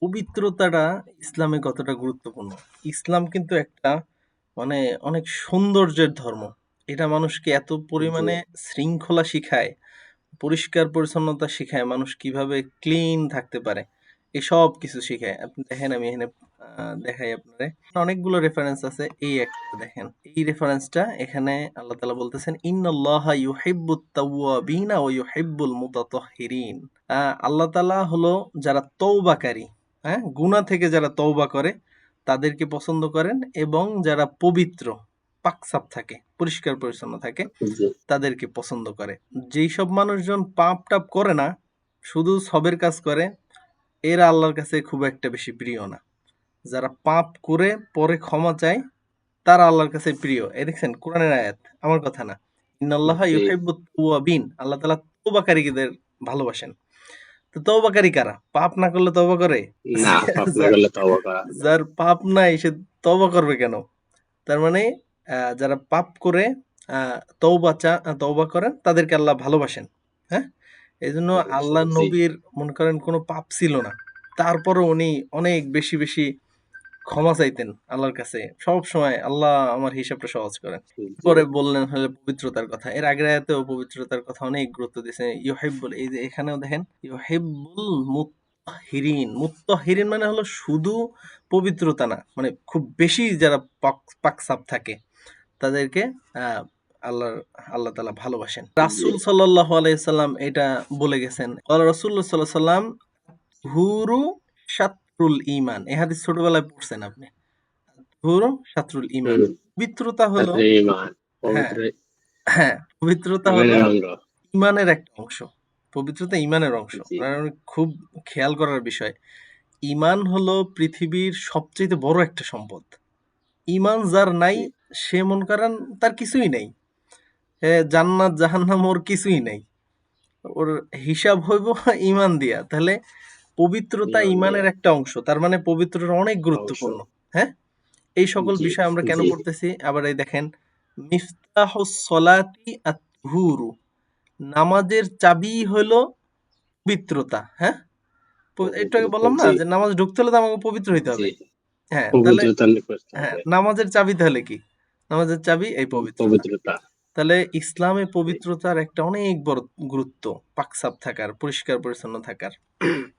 পবিত্রতাটা ইসলামে কতটা গুরুত্বপূর্ণ। ইসলাম কিন্তু একটা মানে অনেক সৌন্দর্যের ধর্ম। এটা মানুষকে এত পরিমাণে শৃঙ্খলা শিখায়, পরিষ্কার পরিচ্ছন্নতা শিখায়, মানুষ কীভাবে ক্লিন থাকতে পারে। এসব কিছু শিখায়। আপনি দেখেন আমি এখানে দেখাই আপনারে। অনেকগুলো রেফারেন্স আছে। এই একটা দেখেন। এই রেফারেন্সটা এখানে আল্লাহ তাআলা বলতেছেন, "ইন্নাল্লাহা ইউহিব্বুত তাওয়াবিনা ওয়া ইউহিব্বুল মুতাতাহহিরিন।" আ আল্লাহ তাআলা হলো যারা তওবাকারী, হ্যাঁ? গুনাহ থেকে যারা তওবা করে তাদেরকে পছন্দ করেন এবং যারা পবিত্র, পাক-সাফ থাকে, পরিষ্কার পরিচ্ছন্ন থাকে তাদেরকে পছন্দ করে। যেইসব মানুষজন পাপ-টাপ করে না, শুধু সবের কাজ করে, এরা আল্লাহর কাছে খুব একটা বেশি প্রিয় না। যারা পাপ করে পরে ক্ষমা চায়, তারা আল্লাহর কাছে প্রিয়। এই দেখছেন কোরআনের আয়াত, আমার কথা না। ইন্নাল্লাহা। ইউহিব্বুত তাওয়াবিন। আল্লাহ তাআলা তওবাকারীদের ভালোবাসেন। তো তওবাকারী কারা? পাপ না করলে তবা করে? না, পাপ না যার করলে তওবা করা যার পাপ নাই সে তবা করবে কেন? তার মানে যারা পাপ করে তৌবা তওবা চা তৌবা করেন তাদেরকে আল্লাহ ভালোবাসেন। হ্যাঁ? এই জন্য আল্লাহ নবীর মনে করেন কোনো পাপ ছিল না। তারপরও উনি অনেক বেশি, বেশি ক্ষমা চাইতেন আল্লাহর কাছে। সবসময় আল্লাহ আমার হিসাবটা সহজ করেন। পরে বললেন হলো পবিত্রতার কথা। এর আগের আয়াতেও পবিত্রতার কথা অনেক গুরুত্ব দিয়েছে। ইউহিব্বুল এই যে এখানেও দেখেন, ইউহিব্বুল মুত্তাহহিরিন। মুত্তাহহিরিন মানে হলো শুধু পবিত্রতা না। মানে খুব বেশি যারা পাক পাক-সাফ থাকে, তাদেরকে আ আল্লাহর, আল্লাহ তালা ভালোবাসেন। রাসূল আলাইহি ওয়াসাল্লাম এটা বলে গেছেন। রাসূলুল্লাহ সাল্লাল্লাহু আলাইহি ওয়াসাল্লাম, "হুরু শাতরুল ঈমান।" এই হাদিস ছোটবেলায় পড়ছেন আপনি। "হুরু শাতরুল ঈমান।" হুম। পবিত্রতা হলো হ্যাঁ, হ্যাঁ, পবিত্রতা হলো। ঈমানের একটা অংশ। পবিত্রতা ঈমানের অংশ। খুব খেয়াল করার বিষয়। ঈমান হলো পৃথিবীর সবচাইতে বড় একটা সম্পদ। ইমান যার নাই সে মন করেন তার কিছুই নাই। এ জান্নাত জাহান্নাম ওর কিছুই নাই। ওর হিসাব হইব ইমান দিয়া। তাহলে পবিত্রতা ইমানের একটা অংশ। তার মানে পবিত্রতা অনেক গুরুত্বপূর্ণ। হ্যাঁ? এই সকল বিষয় আমরা কেন করতেছি আবার এই দেখেন মিফতাহুস সলাতি আত-তুহুরু। নামাজের চাবি হলো পবিত্রতা। হ্যাঁ? পবিত্রতা, বললাম না যে নামাজ ঢুকতে হলে তো আমাকে পবিত্র হইতে হবে। হ্যাঁ, তাহলে হ্যাঁ, নামাজের চাবি তাহলে কি? নামাজের চাবি এই পবিত্রতা। তাহলে ইসলামে পবিত্রতার একটা অনেক বড় গুরুত্ব। পাক-সাফ থাকার, পরিষ্কার পরিচ্ছন্ন থাকার।